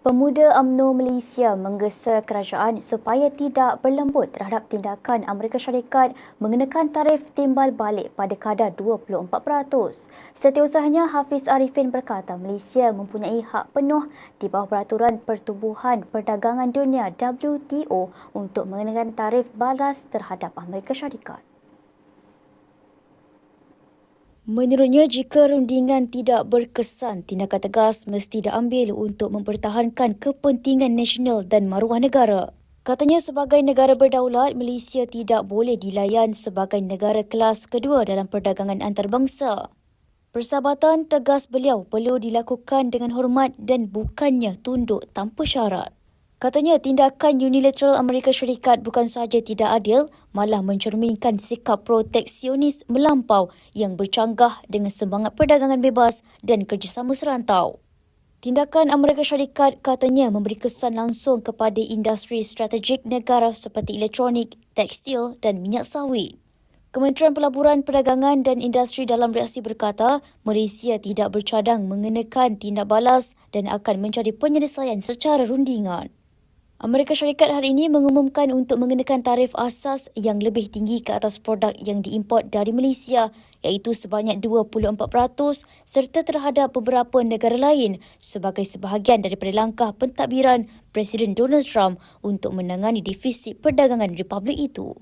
Pemuda UMNO Malaysia menggesa kerajaan supaya tidak berlembut terhadap tindakan Amerika Syarikat mengenakan tarif timbal balik pada kadar 24%. Setiausahanya Hafiz Arifin berkata Malaysia mempunyai hak penuh di bawah peraturan Pertubuhan Perdagangan Dunia WTO untuk mengenakan tarif balas terhadap Amerika Syarikat. Menurutnya, jika rundingan tidak berkesan, tindakan tegas mesti diambil untuk mempertahankan kepentingan nasional dan maruah negara. Katanya sebagai negara berdaulat, Malaysia tidak boleh dilayan sebagai negara kelas kedua dalam perdagangan antarabangsa. Persahabatan tegas beliau perlu dilakukan dengan hormat dan bukannya tunduk tanpa syarat. Katanya tindakan unilateral Amerika Syarikat bukan sahaja tidak adil, malah mencerminkan sikap proteksionis melampau yang bercanggah dengan semangat perdagangan bebas dan kerjasama serantau. Tindakan Amerika Syarikat katanya memberi kesan langsung kepada industri strategik negara seperti elektronik, tekstil dan minyak sawit. Kementerian Pelaburan Perdagangan dan Industri dalam reaksi berkata, Malaysia tidak bercadang mengenakan tindak balas dan akan mencari penyelesaian secara rundingan. Amerika Syarikat hari ini mengumumkan untuk mengenakan tarif asas yang lebih tinggi ke atas produk yang diimport dari Malaysia iaitu sebanyak 24% serta terhadap beberapa negara lain sebagai sebahagian daripada langkah pentadbiran Presiden Donald Trump untuk menangani defisit perdagangan republik itu.